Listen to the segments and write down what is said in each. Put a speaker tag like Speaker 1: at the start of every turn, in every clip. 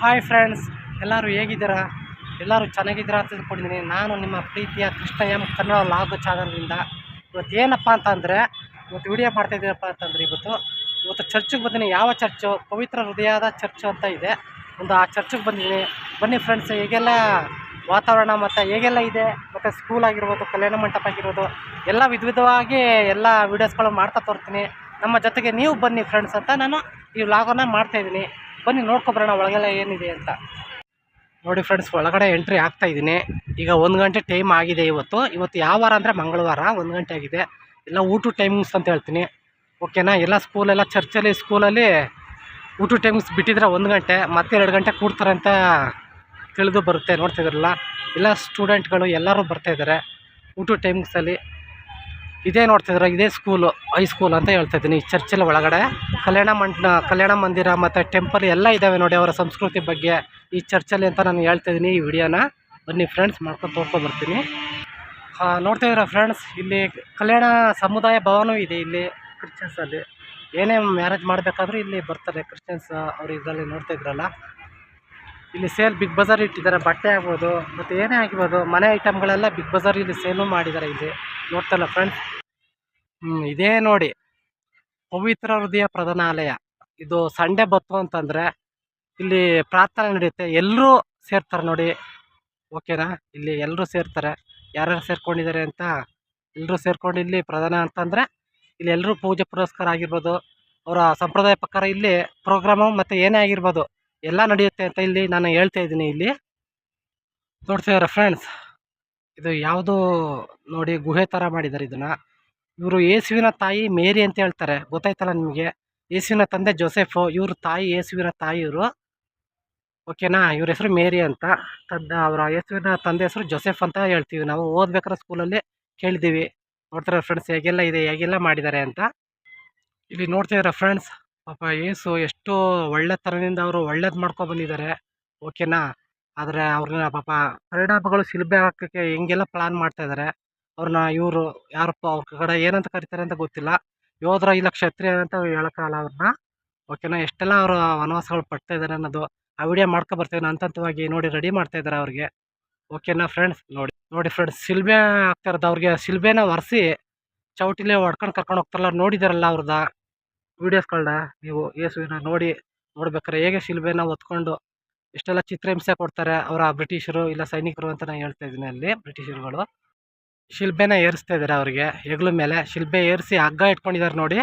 Speaker 1: Hi friends ಎಲ್ಲರೂ ಹೇಗಿದ್ದೀರಾ? ಎಲ್ಲರೂ ಚೆನ್ನಾಗಿದ್ದೀರಾ ಅಂತ ತಿಳ್ಕೊಂಡಿದ್ದೀನಿ. ನಾನು ನಿಮ್ಮ ಪ್ರೀತಿಯ ಕೃಷ್ಣ ಎಂ ಕನ್ನಡ ಲಾಗ್ ಚಾನಲ್ನಿಂದ. ಇವತ್ತು ಏನಪ್ಪ ಅಂತಂದರೆ ಇವತ್ತು ವಿಡಿಯೋ ಮಾಡ್ತಾಯಿದ್ದೀನಪ್ಪ ಅಂತಂದರೆ ಇವತ್ತು ಇವತ್ತು ಚರ್ಚಿಗೆ ಬಂದಿನಿ. ಯಾವ ಚರ್ಚು? ಪವಿತ್ರ ಹೃದಯದ ಚರ್ಚು ಅಂತ ಇದೆ. ಒಂದು ಆ ಚರ್ಚಿಗೆ ಬಂದಿದ್ದೀನಿ. ಬನ್ನಿ ಫ್ರೆಂಡ್ಸ್ ಹೇಗೆಲ್ಲ ವಾತಾವರಣ ಮತ್ತು ಹೇಗೆಲ್ಲ ಇದೆ? ಮತ್ತು ಸ್ಕೂಲ್ ಆಗಿರ್ಬೋದು, ಕಲ್ಯಾಣ ಮಂಟಪ ಆಗಿರ್ಬೋದು, ಎಲ್ಲ ವಿಧ ವಿಧವಾಗಿ ಎಲ್ಲ ವೀಡಿಯೋಸ್ಗಳು ಮಾಡ್ತಾ ತೋರ್ತೀನಿ. ನಮ್ಮ ಜೊತೆಗೆ ನೀವು ಬನ್ನಿ ಫ್ರೆಂಡ್ಸ್ ಅಂತ ನಾನು ಈ ವ್ಲಾಗನ್ನು ಮಾಡ್ತಾಯಿದ್ದೀನಿ ಬನ್ನಿ ನೋಡ್ಕೊಬರೋಣ ಒಳಗೆಲ್ಲ ಏನಿದೆ ಅಂತ. ನೋಡಿ ಫ್ರೆಂಡ್ಸ್ ಒಳಗಡೆ ಎಂಟ್ರಿ ಆಗ್ತಾ ಇದ್ದೀನಿ. ಈಗ ಒಂದು ಗಂಟೆ ಟೈಮ್ ಆಗಿದೆ ಇವತ್ತು. ಇವತ್ತು ಯಾವ ವಾರ ಅಂದರೆ ಮಂಗಳವಾರ, ಒಂದು ಗಂಟೆ ಆಗಿದೆ. ಎಲ್ಲ ಊಟ ಟೈಮಿಂಗ್ಸ್ ಅಂತ ಹೇಳ್ತೀನಿ. ಓಕೆನಾ ಎಲ್ಲ ಸ್ಕೂಲೆಲ್ಲ ಚರ್ಚಲ್ಲಿ ಸ್ಕೂಲಲ್ಲಿ ಊಟ ಟೈಮಿಂಗ್ಸ್ ಬಿಟ್ಟಿದ್ರೆ ಒಂದು ಗಂಟೆ, ಮತ್ತೆ ಎರಡು ಗಂಟೆ ಕೂಡ್ತಾರೆ ಅಂತ ತಿಳಿದು ಬರುತ್ತೆ ನೋಡ್ತಿದ್ರಲ್ಲ ಎಲ್ಲ ಸ್ಟೂಡೆಂಟ್ಗಳು ಎಲ್ಲರೂ ಬರ್ತಾಯಿದ್ದಾರೆ ಊಟ ಟೈಮಿಂಗ್ಸಲ್ಲಿ ಇದೇ ನೋಡ್ತಿದ್ರೆ ಇದೇ ಸ್ಕೂಲು ಹೈಸ್ಕೂಲ್ ಅಂತ ಹೇಳ್ತಾ ಇದ್ದೀನಿ. ಈ ಚರ್ಚಲ್ಲಿ ಒಳಗಡೆ ಕಲ್ಯಾಣ ಮಂಟ ಕಲ್ಯಾಣ ಮಂದಿರ ಮತ್ತು ಟೆಂಪಲ್ ಎಲ್ಲ ಇದ್ದಾವೆ ನೋಡಿ ಅವರ ಸಂಸ್ಕೃತಿ ಬಗ್ಗೆ. ಈ ಚರ್ಚಲ್ಲಿ ಅಂತ ನಾನು ಹೇಳ್ತಾ ಇದ್ದೀನಿ ಈ ವಿಡಿಯೋನ. ಬನ್ನಿ ಫ್ರೆಂಡ್ಸ್ ಮಾಡ್ಕೊಂಡು ತೋರ್ಕೊಂಡು ಬರ್ತೀನಿ. ನೋಡ್ತಾ ಇದ್ದೀರಾ ಫ್ರೆಂಡ್ಸ್ ಇಲ್ಲಿ ಕಲ್ಯಾಣ ಸಮುದಾಯ ಭವನೂ ಇದೆ ಇಲ್ಲಿ ಕ್ರಿಶ್ಚಿಯನ್ಸಲ್ಲಿ ಏನೇ ಮ್ಯಾರೇಜ್ ಮಾಡಬೇಕಾದ್ರೂ ಇಲ್ಲಿ ಬರ್ತಾರೆ ಕ್ರಿಶ್ಚಿಯನ್ಸ್ ಅವರು ಇದರಲ್ಲಿ ನೋಡ್ತಾ ಇದ್ರಲ್ಲ. ಇಲ್ಲಿ ಸೇಲ್ ಬಿಗ್ ಬಜಾರ್ ಇಟ್ಟಿದ್ದಾರೆ, ಬಟ್ಟೆ ಆಗ್ಬೋದು, ಮತ್ತು ಏನೇ ಆಗಿರ್ಬೋದು, ಮನೆ ಐಟಮ್ಗಳೆಲ್ಲ ಬಿಗ್ ಬಜಾರ್ ಇಲ್ಲಿ ಸೇಲು ಮಾಡಿದ್ದಾರೆ ಇಲ್ಲಿ. ನೋಡ್ತಲ್ಲ ಫ್ರೆಂಡ್ಸ್ ಇದೇ ನೋಡಿ. ಪವಿತ್ರ ಹೃದಯ ಪ್ರಧಾನಾಲಯ. ಇದು ಸಂಡೆ ಬತ್ತು ಅಂತಂದರೆ ಇಲ್ಲಿ ಪ್ರಾರ್ಥನೆ ನಡೆಯುತ್ತೆ. ಎಲ್ಲರೂ ಸೇರ್ತಾರೆ ನೋಡಿ. ಓಕೆನಾ ಇಲ್ಲಿ ಎಲ್ಲರೂ ಸೇರ್ತಾರೆ. ಯಾರ್ಯಾರು ಸೇರ್ಕೊಂಡಿದ್ದಾರೆ ಅಂತ ಎಲ್ಲರೂ ಸೇರ್ಕೊಂಡು ಇಲ್ಲಿ ಪ್ರಧಾನ ಅಂತಂದರೆ ಇಲ್ಲಿ ಎಲ್ಲರೂ ಪೂಜೆ ಪುರಸ್ಕಾರ ಆಗಿರ್ಬೋದು. ಅವರ ಸಂಪ್ರದಾಯ ಪ್ರಕಾರ ಇಲ್ಲಿ ಪ್ರೋಗ್ರಾಮು ಮತ್ತು ಏನೇ ಆಗಿರ್ಬೋದು ಎಲ್ಲ ನಡೆಯುತ್ತೆ ಅಂತ ಇಲ್ಲಿ ನಾನು ಹೇಳ್ತಾ ಇದ್ದೀನಿ ಇಲ್ಲಿ. ನೋಡ್ತಿದ್ದಾರೆ ಫ್ರೆಂಡ್ಸ್ ಇದು ಯಾವುದೋ ನೋಡಿ ಗುಹೆ ಥರ ಮಾಡಿದ್ದಾರೆ ಇದನ್ನು. ಇವರು ಯೇಸುವಿನ ತಾಯಿ ಮೇರಿ ಅಂತ ಹೇಳ್ತಾರೆ. ಗೊತ್ತಾಯ್ತಲ್ಲ ನಿಮಗೆ? ಯೇಸುವಿನ ತಂದೆ ಜೋಸೆಫು, ಇವ್ರ ತಾಯಿ ಯೇಸುವಿನ ತಾಯಿ ಇವರು. ಓಕೆನಾ? ಇವ್ರ ಹೆಸರು ಮೇರಿ ಅಂತ. ತಂದೆ ಅವರ ಯೇಸುವಿನ ತಂದೆ ಹೆಸರು ಜೋಸೆಫ್ ಅಂತ ಹೇಳ್ತೀವಿ ನಾವು. ಓದ್ಬೇಕಾದ್ರೆ ಸ್ಕೂಲಲ್ಲಿ ಕೇಳಿದ್ದೀವಿ. ನೋಡ್ತಾರೆ ಫ್ರೆಂಡ್ಸ್ ಹೇಗೆಲ್ಲ ಇದೆ, ಹೇಗೆಲ್ಲ ಮಾಡಿದ್ದಾರೆ ಅಂತ. ಇಲ್ಲಿ ನೋಡ್ತಿದ್ದಾರೆ ಫ್ರೆಂಡ್ಸ್ ಪಾಪ ಏಸು ಎಷ್ಟು ಒಳ್ಳೆತನದಿಂದ ಅವರು ಒಳ್ಳೇದು ಮಾಡ್ಕೊಂಡು ಬಂದಿದ್ದಾರೆ. ಓಕೆನಾ? ಆದರೆ ಅವ್ರನ್ನ ಪಾಪ ಪರಿಣಾಮಗಳು ಶಿಲ್ಬೆ ಹಾಕೋಕ್ಕೆ ಹೆಂಗೆಲ್ಲ ಪ್ಲ್ಯಾನ್ ಮಾಡ್ತಾ ಇದ್ದಾರೆ ಅವ್ರನ್ನ ಇವರು ಯಾರಪ್ಪ ಅವ್ರ ಕಡೆ ಏನಂತ ಕರೀತಾರೆ ಅಂತ ಗೊತ್ತಿಲ್ಲ. ಯೋಧರ ಇಲ್ಲ ಕ್ಷತ್ರಿಯ ಅಂತ ಹೇಳೋಕ್ಕಾಗಲ್ಲ ಅವ್ರನ್ನ ಓಕೆನಾ ಎಷ್ಟೆಲ್ಲ ಅವರು ವನವಾಸಗಳು ಪಡ್ತಾ ಇದ್ದಾರೆ ಅನ್ನೋದು ಆ ವಿಡಿಯೋ ಮಾಡ್ಕೊ ಬರ್ತೀವಿ. ಹಂತ ಹಂತವಾಗಿ ನೋಡಿ ರೆಡಿ ಮಾಡ್ತಾ ಇದ್ದಾರೆ ಅವ್ರಿಗೆ. ಓಕೆನಾ ಫ್ರೆಂಡ್ಸ್ ನೋಡಿ ನೋಡಿ ಫ್ರೆಂಡ್ಸ್ ಶಿಲ್ಬೆ ಆಗ್ತಾ ಇರೋದು. ಅವ್ರಿಗೆ ಶಿಲ್ಬೆನ ಒರೆಸಿ ಚೌಟಿಲೆ ಹೊಡ್ಕೊಂಡು ಕರ್ಕೊಂಡು ಹೋಗ್ತಾರಲ್ಲ, ನೋಡಿದಾರಲ್ಲ ಅವ್ರದ ವೀಡಿಯೋಸ್ಗಳನ್ನ ನೀವು ಯೇಸುವಿನ ನೋಡಿ ನೋಡ್ಬೇಕಾರೆ ಹೇಗೆ ಶಿಲ್ಬೆನ ಹೊತ್ಕೊಂಡು ಎಷ್ಟೆಲ್ಲ ಚಿತ್ರಹಿಂಸೆ ಕೊಡ್ತಾರೆ ಅವರ ಬ್ರಿಟಿಷರು ಇಲ್ಲ ಸೈನಿಕರು ಅಂತ ನಾನು ಹೇಳ್ತಾ ಇದ್ದೀನಿ ಅಲ್ಲಿ ಬ್ರಿಟಿಷರುಗಳು. ಶಿಲ್ಬೆನ ಏರಿಸ್ತಾ ಇದ್ದಾರೆ ಅವರಿಗೆ, ಹೆಗ್ಲ ಮೇಲೆ. ಶಿಲ್ಬೆ ಏರಿಸಿ ಹಗ್ಗ ಇಟ್ಕೊಂಡಿದ್ದಾರೆ ನೋಡಿ.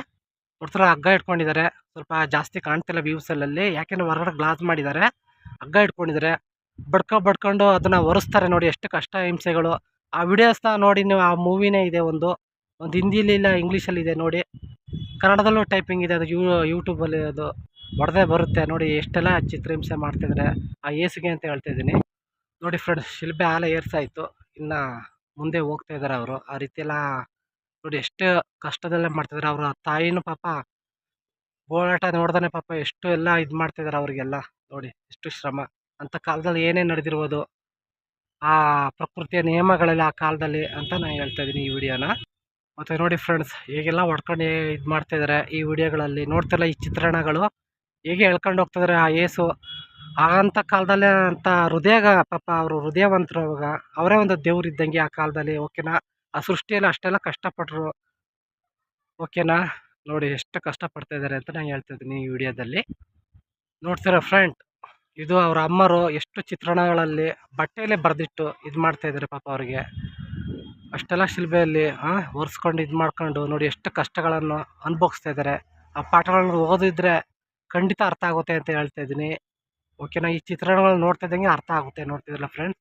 Speaker 1: ನೋಡ್ತಾರೆ ಹಗ್ಗ ಇಟ್ಕೊಂಡಿದ್ದಾರೆ. ಸ್ವಲ್ಪ ಜಾಸ್ತಿ ಕಾಣ್ತಿಲ್ಲ ವ್ಯೂಸಲ್ಲಿ ಯಾಕೆಂದ್ರೆ ಹೊರಗಡೆ ಗ್ಲಾಸ್ ಮಾಡಿದ್ದಾರೆ. ಹಗ್ಗ ಇಟ್ಕೊಂಡಿದ್ದಾರೆ. ಬಡ್ಕೊ ಬಡ್ಕೊಂಡು ಅದನ್ನು ಒರೆಸ್ತಾರೆ ನೋಡಿ ಎಷ್ಟು ಕಷ್ಟ ಹಿಂಸೆಗಳು. ಆ ವಿಡಿಯೋಸ್ನ ನೋಡಿ ನೀವು, ಆ ಮೂವಿನೇ ಇದೆ ಒಂದು. ಒಂದು ಹಿಂದಿಲಿ ಇಲ್ಲ ಇಂಗ್ಲೀಷಲ್ಲಿ ಇದೆ ನೋಡಿ. ಕನ್ನಡದಲ್ಲೂ ಟೈಪಿಂಗ್ ಇದೆ. ಅದು ಯೂ ಯೂಟ್ಯೂಬಲ್ಲಿ ಅದು. ಹೊಡೆದೇ ಬರುತ್ತೆ. ನೋಡಿ ಎಷ್ಟೆಲ್ಲ ಚಿತ್ರಹಿಂಸೆ ಮಾಡ್ತಿದ್ದಾರೆ ಆ ಏಸಿಗೆ ಅಂತ ಹೇಳ್ತಾ ಇದ್ದೀನಿ. ನೋಡಿ ಫ್ರೆಂಡ್ಸ್, ಶಿಲ್ಬೆ ಆಲೆ ಏರ್ಸಾಯಿತು ಇನ್ನು ಮುಂದೆ ಹೋಗ್ತಾ ಇದ್ದಾರೆ ಅವರು. ಆ ರೀತಿ ಎಲ್ಲ ನೋಡಿ ಎಷ್ಟು ಕಷ್ಟದಲ್ಲೇ ಮಾಡ್ತಿದ್ದಾರೆ ಅವರ. ತಾಯಿನೂ ಪಾಪ ಬೋಳಾಟ ನೋಡ್ದಾನೆ ಪಾಪ ಎಷ್ಟು ಎಲ್ಲ ಇದು ಮಾಡ್ತಿದ್ದಾರೆ ಅವರಿಗೆಲ್ಲ. ನೋಡಿ ಎಷ್ಟು ಶ್ರಮ. ಅಂಥ ಕಾಲದಲ್ಲಿ ಏನೇ ನಡೆದಿರ್ಬೋದು? ಆ ಪ್ರಕೃತಿಯ ನಿಯಮಗಳೆಲ್ಲ ಆ ಕಾಲದಲ್ಲಿ ಅಂತ ನಾನು ಹೇಳ್ತಾ ಇದ್ದೀನಿ ಈ ವಿಡಿಯೋನ. ಮತ್ತು ನೋಡಿ ಫ್ರೆಂಡ್ಸ್, ಹೇಗೆಲ್ಲ ಹೊಡ್ಕೊಂಡು ಇದು ಮಾಡ್ತಾಯಿದ್ದಾರೆ ಈ ವಿಡಿಯೋಗಳಲ್ಲಿ ನೋಡ್ತಿಲ್ಲ ಈ ಚಿತ್ರಣಗಳು. ಹೇಗೆ ಎಳ್ಕೊಂಡು ಹೋಗ್ತಿದ್ದಾರೆ ಆ ಏಸು? ಆಗಂಥ ಕಾಲದಲ್ಲೇ ಅಂತ ಹೃದಯಗ ಪಾಪ ಅವರು ಹೃದಯವಂತರು ಅವಾಗ, ಅವರೇ ಒಂದು ದೇವ್ರು ಇದ್ದಂಗೆ ಆ ಕಾಲದಲ್ಲಿ, ಓಕೆನಾ? ಆ ಸೃಷ್ಟಿಯಲ್ಲಿ ಅಷ್ಟೆಲ್ಲ ಕಷ್ಟಪಟ್ಟರು ಓಕೆನಾ? ನೋಡಿ ಎಷ್ಟು ಕಷ್ಟಪಡ್ತಾ ಇದ್ದಾರೆ ಅಂತ ನಾನು ಹೇಳ್ತಾ ಇದ್ದೀನಿ ಈ ವಿಡಿಯೋದಲ್ಲಿ. ನೋಡ್ತೀರಾ ಫ್ರೆಂಡ್? ಇದು ಅವರ ಅಮ್ಮರು ಎಷ್ಟು ಚಿತ್ರಣಗಳಲ್ಲಿ ಬಟ್ಟೆಯಲ್ಲೇ ಬರೆದಿಟ್ಟು ಇದು ಮಾಡ್ತಾ ಇದ್ದಾರೆ ಪಾಪ ಅವರಿಗೆ. ಅಷ್ಟೆಲ್ಲ ಶಿಲ್ಬೆಯಲ್ಲಿ ಒರೆಸ್ಕೊಂಡು ಇದು ಮಾಡ್ಕೊಂಡು ನೋಡಿ ಎಷ್ಟು ಕಷ್ಟಗಳನ್ನು ಅನುಭವಿಸ್ತಾ ಇದ್ದಾರೆ ಆ ಪಾಠಗಳನ್ನು ಓದಿದ್ರೆ ಖಂಡಿತ ಅರ್ಥ ಆಗುತ್ತೆ ಅಂತ ಹೇಳ್ತಾ ಇದ್ದೀನಿ. ಓಕೆನಾ ಈ ಚಿತ್ರಣಗಳು ನೋಡ್ತಾ ಇದ್ದಂಗೆ ಅರ್ಥ ಆಗುತ್ತೆ ನೋಡ್ತಿದ್ರಲ್ಲ ಫ್ರೆಂಡ್ಸ್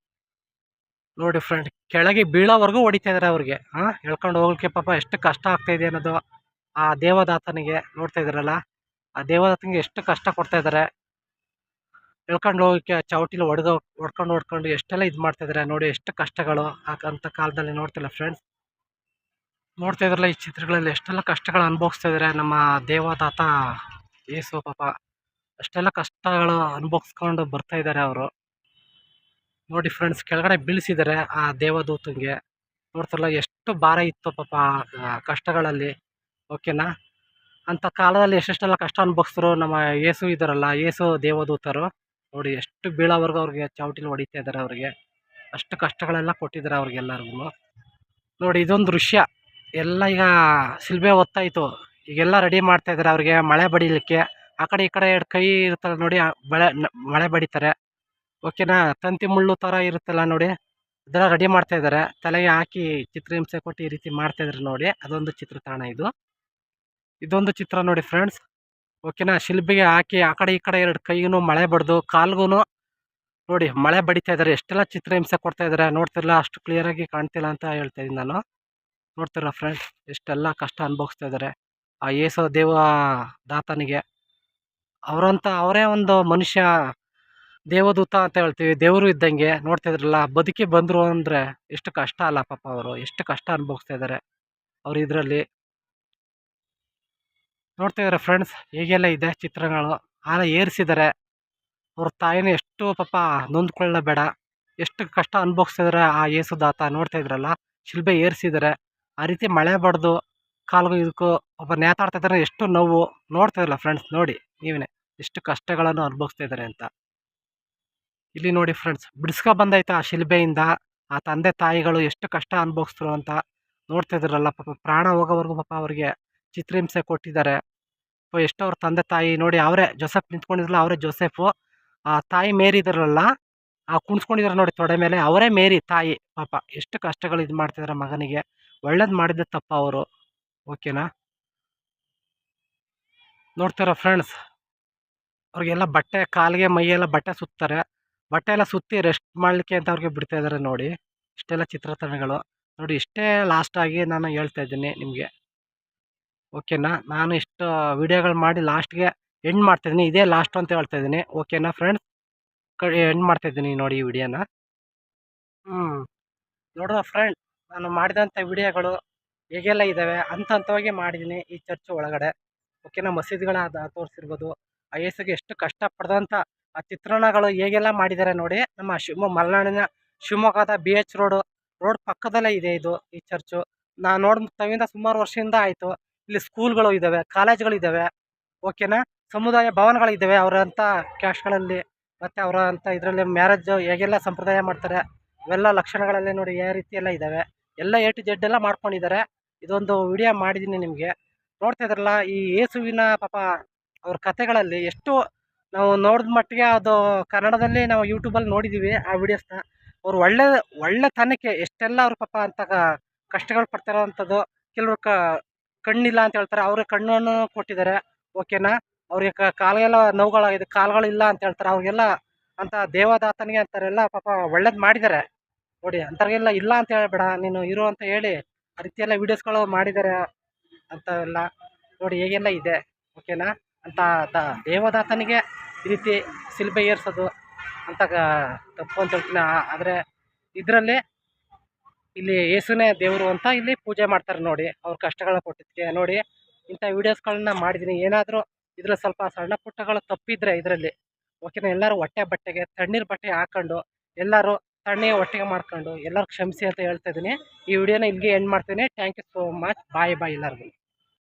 Speaker 1: ನೋಡಿ ಫ್ರೆಂಡ್ ಕೆಳಗೆ ಬೀಳೋವರೆಗೂ ಹೊಡಿತಾ ಇದ್ದಾರೆ ಅವ್ರಿಗೆ. ಹಾಂ, ಹೇಳ್ಕೊಂಡು ಹೋಗ್ಲಿಕ್ಕೆ ಪಾಪ ಎಷ್ಟು ಕಷ್ಟ ಆಗ್ತಾ ಇದೆ ಅನ್ನೋದು ಆ ದೇವದಾತನಿಗೆ ನೋಡ್ತಾ ಇದ್ರಲ್ಲ? ಆ ದೇವದಾತನಿಗೆ ಎಷ್ಟು ಕಷ್ಟ ಕೊಡ್ತಾ ಇದ್ದಾರೆ ಎಳ್ಕೊಂಡು ಹೋಗೋಕ್ಕೆ ಚೌಟಿಲಿ ಹೊಡ್ದು ಹೊಡ್ಕೊಂಡು ಹೊಡ್ಕೊಂಡು ಎಷ್ಟೆಲ್ಲ ಇದು ಮಾಡ್ತಾಯಿದ್ದಾರೆ ನೋಡಿ ಎಷ್ಟು ಕಷ್ಟಗಳು ಅಂಥ ಕಾಲದಲ್ಲಿ ನೋಡ್ತಿಲ್ಲ ಫ್ರೆಂಡ್ಸ್ ನೋಡ್ತಾ ಇದ್ರಲ್ಲ ಈ ಚಿತ್ರಗಳಲ್ಲಿ ಎಷ್ಟೆಲ್ಲ ಕಷ್ಟಗಳು ಅನುಭವಿಸ್ತಾ ಇದ್ದಾರೆ ನಮ್ಮ ದೇವದಾತ ಏಸು ಪಾಪ. ಅಷ್ಟೆಲ್ಲ ಕಷ್ಟಗಳು ಅನುಭವಿಸ್ಕೊಂಡು ಬರ್ತಾ ಇದ್ದಾರೆ ಅವರು. ನೋಡಿ ಫ್ರೆಂಡ್ಸ್ ಕೆಳಗಡೆ ಬೀಳಿಸಿದ್ದಾರೆ ಆ ದೇವದೂತಂಗೆ. ನೋಡ್ತಾರಲ್ಲ ಎಷ್ಟು ಭಾರ ಇತ್ತು ಪಾಪ ಕಷ್ಟಗಳಲ್ಲಿ. ಓಕೆನಾ ಅಂಥ ಕಾಲದಲ್ಲಿ ಎಷ್ಟೆಷ್ಟೆಲ್ಲ ಕಷ್ಟ ಅನುಭವಿಸಿದ್ರು ನಮ್ಮ ಏಸು ಇದ್ದಾರಲ್ಲ ಏಸು ದೇವದೂತರು. ನೋಡಿ ಎಷ್ಟು ಬೀಳೋವರೆಗೂ ಅವ್ರಿಗೆ ಚಾವಟಿಲಿ ಹೊಡಿತಾ ಇದ್ದಾರೆ ಅವ್ರಿಗೆ. ಅಷ್ಟು ಕಷ್ಟಗಳೆಲ್ಲ ಕೊಟ್ಟಿದ್ದಾರೆ ಅವ್ರಿಗೆಲ್ಲರಿಗೂ. ನೋಡಿ ಇದೊಂದು ದೃಶ್ಯ. ಎಲ್ಲ ಈಗ ಸಿಲ್ಬೆ ಹೊತ್ತಾಯಿತು ಈಗೆಲ್ಲ ರೆಡಿ ಮಾಡ್ತಾ ಇದ್ದಾರೆ ಅವ್ರಿಗೆ ಮಳೆ ಬಡಿಲಿಕ್ಕೆ. ಆ ಕಡೆ ಈ ಕಡೆ ಎರಡು ಕೈ ಇರುತ್ತಲ್ಲ ನೋಡಿ ಮಳೆ ಮಳೆ ಬಡಿತಾರೆ. ಓಕೆನಾ ತಂತಿ ಮುಳ್ಳು ಥರ ಇರುತ್ತಲ್ಲ ನೋಡಿ ಇದೆಲ್ಲ ರೆಡಿ ಮಾಡ್ತಾ ಇದ್ದಾರೆ ತಲೆಗೆ ಹಾಕಿ ಚಿತ್ರಹಿಂಸೆ ಕೊಟ್ಟು ಈ ರೀತಿ ಮಾಡ್ತಾ ಇದ್ದಾರೆ ನೋಡಿ, ಅದೊಂದು ಚಿತ್ರತಾಣ ಇದು. ಇದೊಂದು ಚಿತ್ರ ನೋಡಿ ಫ್ರೆಂಡ್ಸ್ ಓಕೆನಾ ಶಿಲ್ಪಿಗೆ ಹಾಕಿ ಆ ಕಡೆ ಈ ಕಡೆ ಎರಡು ಕೈಗೂ ಮಳೆ ಬಡ್ದು ಕಾಲ್ಗೂ ನೋಡಿ ಮಳೆ ಬಡಿತಾ ಇದ್ದಾರೆ ಎಷ್ಟೆಲ್ಲ ಚಿತ್ರಹಿಂಸೆ ಕೊಡ್ತಾ ಇದ್ದಾರೆ ನೋಡ್ತಿರಲ್ಲ ಅಷ್ಟು ಕ್ಲಿಯರಾಗಿ ಕಾಣ್ತಿಲ್ಲ ಅಂತ ಹೇಳ್ತಾ ಇದ್ದೀನಿ ನಾನು. ನೋಡ್ತಿರಲ್ಲ ಫ್ರೆಂಡ್ಸ್ ಎಷ್ಟೆಲ್ಲ ಕಷ್ಟ ಅನುಭವಿಸ್ತಾ ಇದ್ದಾರೆ ಆ ಏಸು ದೇವ ದಾತನಿಗೆ. ಅವರಂತ ಅವರೇ ಒಂದು ಮನುಷ್ಯ, ದೇವದೂತ ಅಂತ ಹೇಳ್ತೀವಿ. ದೇವರು ಇದ್ದಂಗೆ ನೋಡ್ತಾ ಇದ್ರಲ್ಲ, ಬದುಕಿ ಬಂದರು ಅಂದರೆ ಎಷ್ಟು ಕಷ್ಟ ಅಲ್ಲ ಪಾಪ ಅವರು. ಎಷ್ಟು ಕಷ್ಟ ಅನುಭವಿಸ್ತಾ ಇದ್ದಾರೆ ಅವ್ರು ಇದರಲ್ಲಿ. ನೋಡ್ತಾ ಇದ್ದಾರೆ ಫ್ರೆಂಡ್ಸ್ ಹೇಗೆಲ್ಲ ಇದೆ ಚಿತ್ರಗಳು. ಆನ ಏರಿಸಿದ್ದಾರೆ ಅವ್ರ ತಾಯಿನ ಎಷ್ಟು ಪಾಪ ನೊಂದ್ಕೊಳ್ಳಬೇಡ. ಎಷ್ಟು ಕಷ್ಟ ಅನುಭವಿಸ್ತಿದ್ದಾರೆ ಆ ಏಸುದಾತ ನೋಡ್ತಾ ಇದ್ರಲ್ಲ. ಶಿಲ್ಬೆ ಏರಿಸಿದ್ದಾರೆ ಆ ರೀತಿ ಮಳೆ ಬಡ್ದು ಕಾಲ್ಗೂ ಇದಕ್ಕೂ ಒಬ್ಬ ನೇತಾಡ್ತಾ ಇದ್ದಾರೆ. ಎಷ್ಟು ನೋವು ನೋಡ್ತಾ ಇರಲ್ಲ ಫ್ರೆಂಡ್ಸ್ ನೋಡಿ. ನೀವೇ ಎಷ್ಟು ಕಷ್ಟಗಳನ್ನು ಅನುಭವಿಸ್ತಾ ಇದ್ದಾರೆ ಅಂತ. ಇಲ್ಲಿ ನೋಡಿ ಫ್ರೆಂಡ್ಸ್ ಬಿಡಿಸ್ಕೊ ಬಂದೈತೆ ಆ ಶಿಲ್ಬೆಯಿಂದ. ಆ ತಂದೆ ತಾಯಿಗಳು ಎಷ್ಟು ಕಷ್ಟ ಅನುಭವಿಸ್ತರು ಅಂತ ನೋಡ್ತಾ ಇದ್ರಲ್ಲ. ಪಾಪ ಪ್ರಾಣ ಹೋಗೋವರೆಗೂ ಪಾಪ ಅವ್ರಿಗೆ ಚಿತ್ರಹಿಂಸೆ ಕೊಟ್ಟಿದ್ದಾರೆ. ಎಷ್ಟೋ ಅವ್ರ ತಂದೆ ತಾಯಿ ನೋಡಿ ಅವರೇ ಜೋಸೆಫ್ ನಿಂತ್ಕೊಂಡಿದ್ರಲ್ಲ, ಅವರೇ ಜೋಸೆಫು. ಆ ತಾಯಿ ಮೇರಿ ಇದ್ರಲ್ಲ ಆ ಕುಣಿಸ್ಕೊಂಡಿದ್ದಾರೆ ನೋಡಿ ತೊಡೆ ಮೇಲೆ. ಅವರೇ ಮೇರಿ ತಾಯಿ. ಪಾಪ ಎಷ್ಟು ಕಷ್ಟಗಳು ಇದು ಮಾಡ್ತಿದ್ದಾರೆ ಮಗನಿಗೆ. ಒಳ್ಳೇದು ಮಾಡಿದ್ದೆ ತಪ್ಪ ಅವರು. ಓಕೆನಾ? ನೋಡ್ತಾರ ಫ್ರೆಂಡ್ಸ್ ಅವ್ರಿಗೆಲ್ಲ ಬಟ್ಟೆ, ಕಾಲಿಗೆ ಮೈಯೆಲ್ಲ ಬಟ್ಟೆ ಸುತ್ತಾರೆ. ಬಟ್ಟೆ ಎಲ್ಲ ಸುತ್ತಿ ರೆಸ್ಟ್ ಮಾಡಲಿಕ್ಕೆ ಅಂತ ಅವ್ರಿಗೆ ಬಿಡ್ತಾ ಇದ್ದಾರೆ ನೋಡಿ. ಇಷ್ಟೆಲ್ಲ ಚಿತ್ರತನಗಳು ನೋಡಿ, ಇಷ್ಟೇ ಲಾಸ್ಟಾಗಿ ನಾನು ಹೇಳ್ತಾ ಇದ್ದೀನಿ ನಿಮಗೆ. ಓಕೆನಾ? ನಾನು ಇಷ್ಟು ವಿಡಿಯೋಗಳು ಮಾಡಿ ಲಾಸ್ಟ್ಗೆ ಎಂಡ್ ಮಾಡ್ತಾಯಿದ್ದೀನಿ ಇದೇ ಲಾಸ್ಟ್ ಅಂತ ಹೇಳ್ತಾ ಇದ್ದೀನಿ. ಓಕೆನಾ ಫ್ರೆಂಡ್ಸ್ ಕಡೆ ಎಂಡ್ ಮಾಡ್ತಾ ಇದ್ದೀನಿ ನೋಡಿ ಈ ವಿಡಿಯೋನ ಹ್ಞೂ ನೋಡುವ ಫ್ರೆಂಡ್ ನಾನು ಮಾಡಿದಂಥ ವಿಡಿಯೋಗಳು ಹೇಗೆಲ್ಲ ಇದ್ದಾವೆ ಹಂತ ಹಂತವಾಗಿ ಮಾಡಿದ್ದೀನಿ ಈ ಚರ್ಚ್ ಒಳಗಡೆ. ಓಕೆನಾ ಮಸೀದಿಗಳ ತೋರಿಸಿರ್ಬೋದು. ಆ ಯೇಸುಗೆ ಎಷ್ಟು ಕಷ್ಟಪಡ್ದಂಥ ಆ ಚಿತ್ರಣಗಳು ಹೇಗೆಲ್ಲ ಮಾಡಿದ್ದಾರೆ ನೋಡಿ. ನಮ್ಮ ಶಿವಮೊಗ್ಗ ಮಲೆನಾಡಿನ ಶಿವಮೊಗ್ಗದ ಬಿ ಎಚ್ ರೋಡು, ರೋಡ್ ಪಕ್ಕದಲ್ಲೇ ಇದೆ ಇದು ಈ ಚರ್ಚು. ನಾನು ನೋಡಿದ ತವಿಂದ ಸುಮಾರು ವರ್ಷದಿಂದ ಆಯಿತು. ಇಲ್ಲಿ ಸ್ಕೂಲ್ಗಳು ಇದ್ದಾವೆ ಕಾಲೇಜ್ಗಳಿದ್ದಾವೆ ಓಕೆನಾ? ಸಮುದಾಯ ಭವನಗಳಿದ್ದಾವೆ ಅವರಂಥ ಕ್ಯಾಶ್ಗಳಲ್ಲಿ. ಮತ್ತು ಅವರ ಅಂಥ ಇದರಲ್ಲಿ ಮ್ಯಾರೇಜ್ ಹೇಗೆಲ್ಲ ಸಂಪ್ರದಾಯ ಮಾಡ್ತಾರೆ. ಇವೆಲ್ಲ ಲಕ್ಷಣಗಳಲ್ಲಿ ನೋಡಿ ಯಾವ ರೀತಿ ಎಲ್ಲ ಇದ್ದಾವೆ ಎಲ್ಲ ಎ ಟು ಜೆಡ್ ಎಲ್ಲ ಮಾಡ್ಕೊಂಡಿದ್ದಾರೆ. ಇದೊಂದು ವಿಡಿಯೋ ಮಾಡಿದ್ದೀನಿ ನಿಮಗೆ. ನೋಡ್ತಾ ಇದ್ರಲ್ಲ, ಈ ಯೇಸುವಿನ ಪಾಪ ಅವ್ರ ಕಥೆಗಳಲ್ಲಿ ಎಷ್ಟು ನಾವು ನೋಡಿದ ಮಟ್ಟಿಗೆ ಅದು ಕನ್ನಡದಲ್ಲಿ ನಾವು ಯೂಟ್ಯೂಬಲ್ಲಿ ನೋಡಿದ್ದೀವಿ ಆ ವಿಡಿಯೋಸ್ನ ಅವ್ರು ಒಳ್ಳೆ ಒಳ್ಳೆತನಕ್ಕೆ ಎಷ್ಟೆಲ್ಲ ಅವ್ರ ಪಾಪ ಅಂತ ಕಷ್ಟಗಳು ಪಡ್ತಿರೋವಂಥದ್ದು. ಕೆಲವ್ರು ಕ, ಕಣ್ಣಿಲ್ಲ ಅಂತ ಹೇಳ್ತಾರೆ, ಅವ್ರಿಗೆ ಕಣ್ಣನ್ನು ಕೊಟ್ಟಿದ್ದಾರೆ. ಓಕೆನಾ ಅವ್ರಿಗೆ ಕಾಲಿಗೆಲ್ಲ ನೋವುಗಳಾಗಿದೆ, ಕಾಲುಗಳಿಲ್ಲ ಅಂತ ಹೇಳ್ತಾರೆ. ಅವ್ರಿಗೆಲ್ಲ ಅಂತ ದೇವದಾತನಿಗೆ ಅಂತಾರೆಲ್ಲ ಪಾಪ ಒಳ್ಳೇದು ಮಾಡಿದ್ದಾರೆ. ನೋಡಿ, ಅಂಥವ್ರಿಗೆಲ್ಲ ಇಲ್ಲ ಅಂತ ಹೇಳ್ಬೇಡ, ನೀನು ಇರು ಅಂತ ಹೇಳಿ ಆ ರೀತಿ ಎಲ್ಲ ವೀಡಿಯೋಸ್ಗಳು ಮಾಡಿದ್ದಾರೆ ಅಂಥವೆಲ್ಲ ನೋಡಿ ಹೇಗೆಲ್ಲ ಇದೆ ಓಕೆನಾ ಅಂತ ದ ದೇವದಾತನಿಗೆ ಈ ರೀತಿ ಶಿಲ್ಬೆ ಏರ್ಸೋದು ಅಂತ ತಪ್ಪು ಅಂತ ಹೇಳ್ತೀನಿ. ಆದರೆ ಇದರಲ್ಲಿ ಇಲ್ಲಿ ಯೇಸುನೇ ದೇವರು ಅಂತ ಇಲ್ಲಿ ಪೂಜೆ ಮಾಡ್ತಾರೆ ನೋಡಿ, ಅವ್ರ ಕಷ್ಟಗಳನ್ನ ಕೊಟ್ಟಿದ್ದಕ್ಕೆ. ನೋಡಿ, ಇಂಥ ವೀಡಿಯೋಸ್ಗಳನ್ನ ಮಾಡಿದ್ದೀನಿ. ಏನಾದರೂ ಇದರಲ್ಲಿ ಸ್ವಲ್ಪ ಸಣ್ಣ ಪುಟ್ಟಗಳು ತಪ್ಪಿದ್ರೆ ಇದರಲ್ಲಿ ಓಕೆನಾ ಎಲ್ಲರೂ ಹೊಟ್ಟೆ ಬಟ್ಟೆಗೆ, ತಣ್ಣೀರು ಬಟ್ಟೆ ಹಾಕ್ಕೊಂಡು ಎಲ್ಲರೂ ತಣ್ಣೀರು ಒಟ್ಟಿಗೆ ಮಾಡ್ಕೊಂಡು ಎಲ್ಲರೂ ಕ್ಷಮಿಸಿ ಅಂತ ಹೇಳ್ತಾ ಇದ್ದೀನಿ. ಈ ವಿಡಿಯೋನ ಇಲ್ಲಿಗೆ ಎಂಡ್ ಮಾಡ್ತೀನಿ. Thank you so much bye bye ಎಲ್ಲರಿಗೂ.